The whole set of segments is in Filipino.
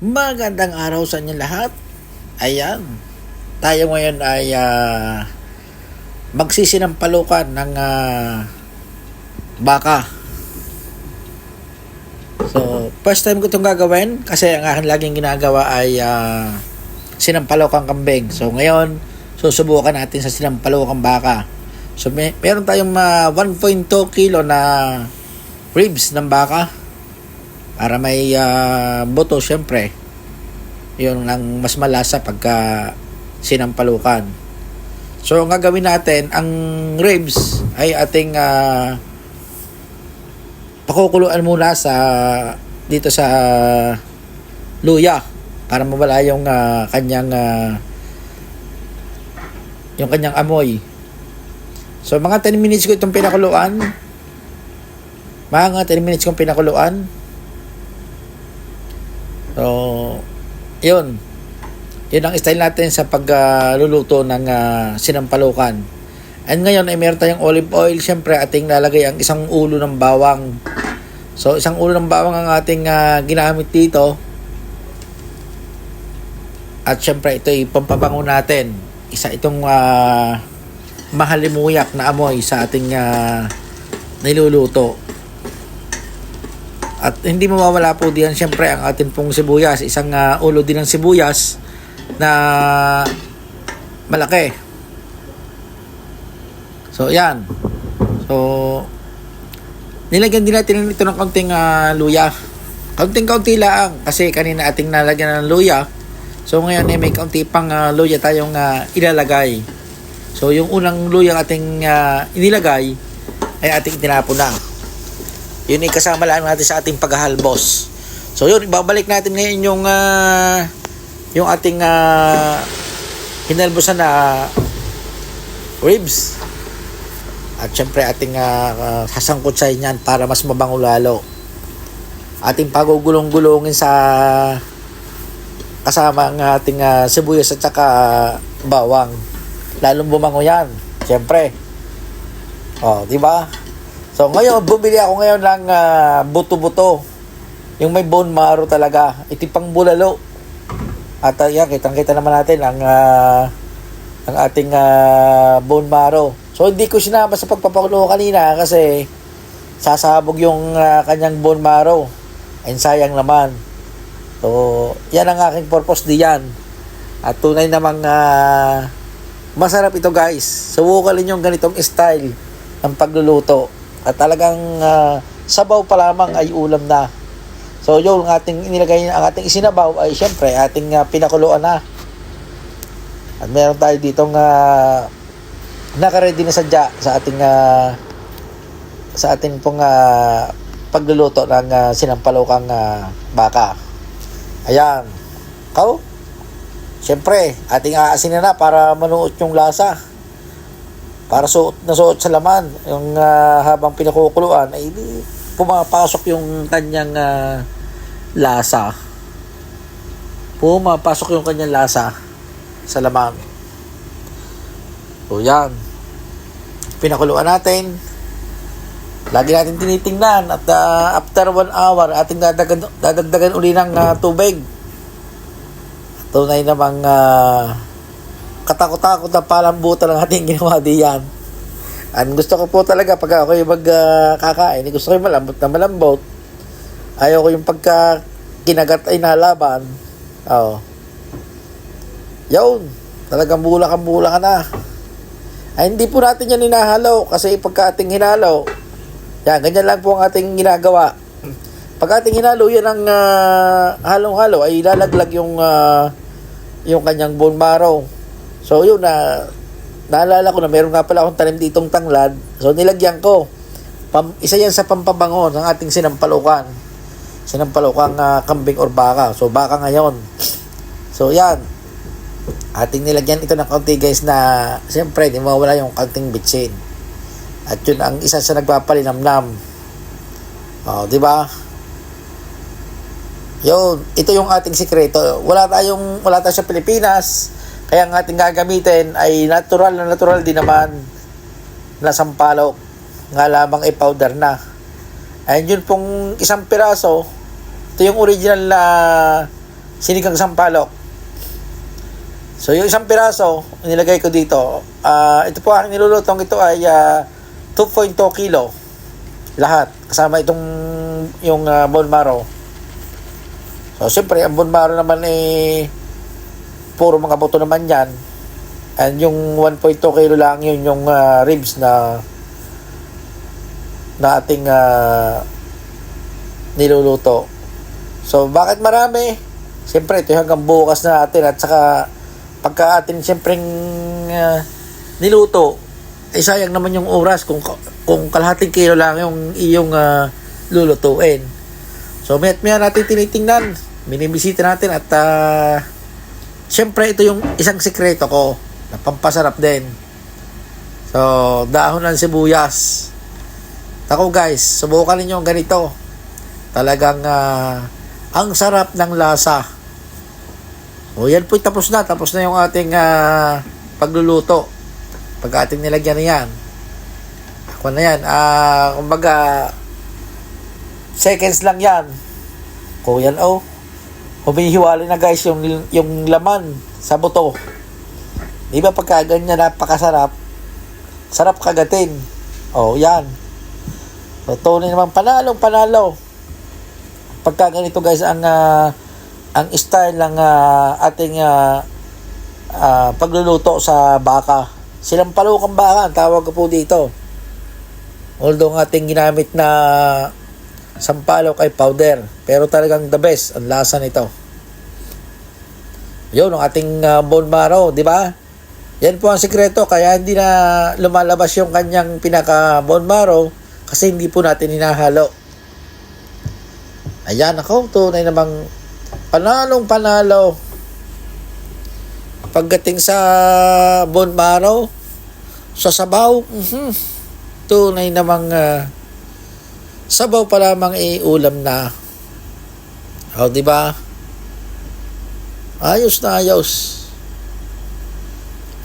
Magandang araw sa inyo lahat. Ayan. Tayo ngayon ay uh, magsisinampalukan ng ah, baka. So, first time ko itong gagawin kasi ang aking laging ginagawa ay uh, sinampalukang kambing. So, ngayon, susubukan natin sa sinampalukang baka. So, may, meron tayong ah, 1.2 kilo na ribs ng baka para may ah, buto syempre. Yun ang mas malasa pagka sinampalukan. So ang gagawin natin ang ribs ay ating ah, pakukuluan muna sa dito sa luya para mawala yung ah, kanyang ah, yung kanyang amoy. So mga 10 minutes ko itong pinakuluan. Mga 10 minutes kong pinakuluan So, yun. Yun ang style natin sa pagluluto ng ah, sinampalukan. And ngayon ay meron tayong olive oil. Siyempre, ating lalagay ang isang ulo ng bawang. So, isang ulo ng bawang ang ating ah, ginamit dito. At siyempre, ito ay pampabango natin. Isa itong ah, mahalimuyak na amoy sa ating ah, niluluto. At hindi mawawala po diyan siyempre ang ating pong sibuyas. Isang ah, ulo din ng sibuyas na malaki. So, yan. So, nilagyan din natin ito ng kaunting ah, luya. Kaunting-kaunti lang kasi kanina ating nalagyan ng luya. So, ngayon ay may kaunti pang ah, luya tayong ah, ilalagay. So, yung unang luya ating ah, inilagay ay ating tinapon na. Yun ay kasama lang natin sa ating paghahalbos. So yun, ibabalik natin ngayon yung ah, yung ating uh, hinalbosan na ribs. At syempre ating uh, sasangkot sa inyan para mas mabango lalo. Ating pagugulong-gulongin sa kasama ang ating ah, sibuyas at saka ah, bawang. Lalong bumango yan. Syempre. Oh, di ba? So ngayon, bumili ako ngayon ng ah, buto-buto. Yung may bone marrow talaga. Ito pang bulalo. At uh, yan, kitang-kita naman natin ang ah, ang ating ah, bone marrow. So hindi ko sinama sa pagpapakulo kanina kasi sasabog yung ah, kanyang bone marrow. Ay sayang naman. So, yan ang aking purpose diyan. At tunay namang ah, masarap ito guys. Subukan ninyo yung ganitong style ng pagluluto. At talagang ah, sabaw pa lamang ay ulam na. So yung ating inilagay ang ating isinabaw ay syempre ating ah, pinakuluan na. At meron tayo ditong uh, naka-ready na sadya sa ating ah, sa ating pong ah, pagluluto ng uh, sinampalukang ah, baka. Ayan. Kau? Syempre, ating aasinin na para manuot yung lasa para suot na suot sa laman yung ah, habang pinakukuluan ay di, pumapasok yung kanyang ah, lasa. Pumapasok yung kanyang lasa sa laman. So yan. Pinakuluan natin. Lagi natin tinitingnan at ah, after one hour ating dadagdagan, dadagdagan uli ng ah, tubig. Tunay namang ah, katakot-takot na palambutan ng ating ginawa diyan. Ang gusto ko po talaga pag ako yung magkakain, uh, gusto ko yung malambot na malambot. Ayaw ko yung pagka kinagat ay nalaban. Oo. Yun. Talagang bulak ang bulak na. Ay, hindi po natin yan hinahalo kasi pagka ating hinalo, yan, ganyan lang po ang ating ginagawa. Pag ating hinalo, yan ang uh, halong-halo ay lalaglag yung uh, yung kanyang bone marrow. So yun na naalala ko na meron nga pala akong tanim ditong tanglad. So nilagyan ko. Pam, isa yan sa pampabango ng ating sinampalukan. Sinampalukang uh, kambing or baka. So baka ngayon. So yan. Ating nilagyan ito ng kaunti guys na siyempre di mawala yung kaunting bitsin. At yun ang isa sa nagpapalinamnam. Oh, di ba? Yun, ito yung ating sikreto. Wala tayong wala tayo sa Pilipinas kaya ang ating gagamitin ay natural na natural din naman na sampalok nga lamang ay powder na. Ayun yun pong isang piraso, ito yung original na sinigang sampalok. So, yung isang piraso, nilagay ko dito. Ah, ito po ang nilulutong ito ay ah, 2.2 kilo. Lahat. Kasama itong yung uh, bone marrow. So, siyempre, ang bone marrow naman eh, puro mga buto naman yan. And yung 1.2 kilo lang yun yung ah, ribs na na ating ah, niluluto. So, bakit marami? Siyempre, ito yung hanggang bukas na atin at saka pagka atin siyempre niluto, eh sayang naman yung oras kung kung kalahating kilo lang yung iyong ah, lulutuin. So, may maya natin tinitingnan, minibisita natin at ah, siyempre ito yung isang sikreto ko na pampasarap din. So, dahon ng sibuyas. Ako guys, subukan ninyo ganito. Talagang ah, ang sarap ng lasa. O yan po tapos na. Tapos na yung ating ah, pagluluto. Pag ating nilagyan na yan. Ako na yan. Ah, kumbaga, seconds lang yan. Kung yan oh. Humihiwalay na guys yung, yung laman sa buto. Di ba pagka ganyan napakasarap? Sarap kagatin. Oh, yan. So, tunay naman panalong panalo. Pagka ganito guys ang ah, ang style ng ah, ating ah, ah, pagluluto sa baka. Silang palukang baka ang tawag ko po dito. Although ang ating ginamit na sampalok ay powder. Pero talagang the best ang lasa nito. Yun, ang ating ah, bone marrow, di ba? Yan po ang sikreto, kaya hindi na lumalabas yung kanyang pinaka bone marrow kasi hindi po natin hinahalo. Ayan ako, tunay namang panalong panalo. Pagdating sa bone marrow, sa sabaw, mhm, tunay namang ah, sabaw pa lamang iulam na. O, di ba? Ayos na ayos.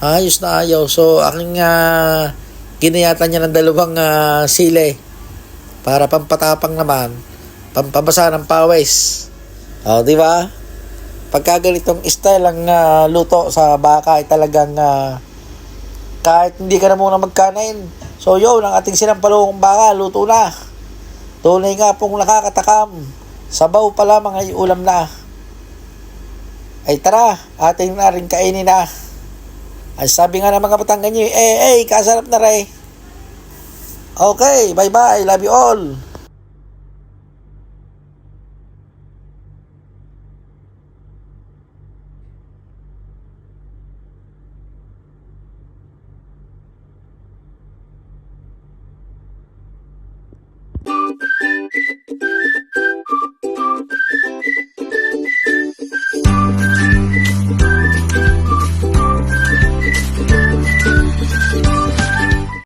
Ayos na ayos. So, aking uh, ginayatan niya ng dalawang ah, sile para pampatapang naman, pampabasa ng pawis. O, di ba? Pagka ganitong style ang ah, luto sa baka ay talagang ah, kahit hindi ka na muna magkanain. So, yun, ang ating sinampalong baka, luto na. Tunay nga pong nakakatakam. Sabaw pa lamang ay ulam na. Ay tara, ating na rin kainin na. Ay sabi nga ng mga Batanggan nyo, eh, eh, kasarap na rin. Okay, bye-bye, love you all.